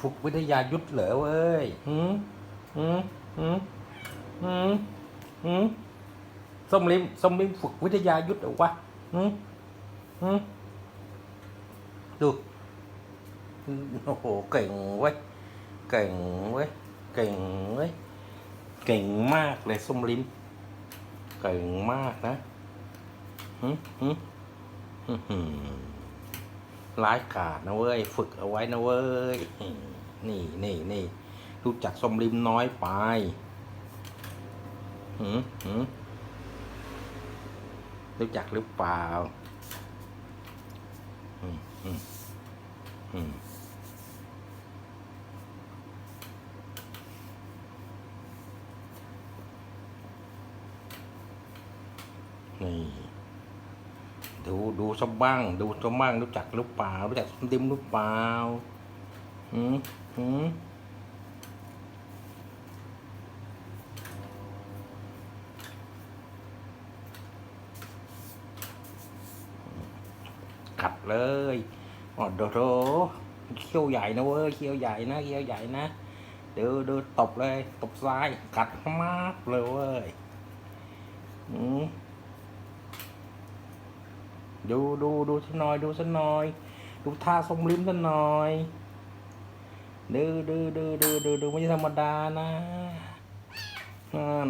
ฝึกวิทยายุทธเหรอเว้ยหืมหืมหืมหืมหืมส้มลิมส้มลิมฝึกวิทยายุทธเหรอวะหืมหืมดู โอ้โห เก่งเว้ย เก่งเว้ย เก่งเว้ย เก่งมากเลยส้มลิมเก่งมากนะหืมหืมหืมหืม ร้ายกาจนะเว้ย ฝึกเอาไว้นะเว้ย นี่นี่นี่รู้จักสมริมน้อยไปหืมหืมรู้จักหรือเปล่าอืมอืมอืมนี่ ดูดูสบ้าง ดูสบ้างรู้จักหรือเปล่า รู้จักสมดิมหรือเปล่าหืมหืมขัดเลยอ๋อโดโดเขี้ยวใหญ่นะเว้ยเขี้ยวใหญ่นะเขี้ยวใหญ่นะดูดูตบเลย ตบซ้าย กัดมากเลยเว้ยอืม ดูดูดูสักหน่อย ดูสักหน่อย ดูท่าทรงลิ้มสักหน่อยดูดูดูดูดูดูไม่ใช่ธรรมดานะนั่น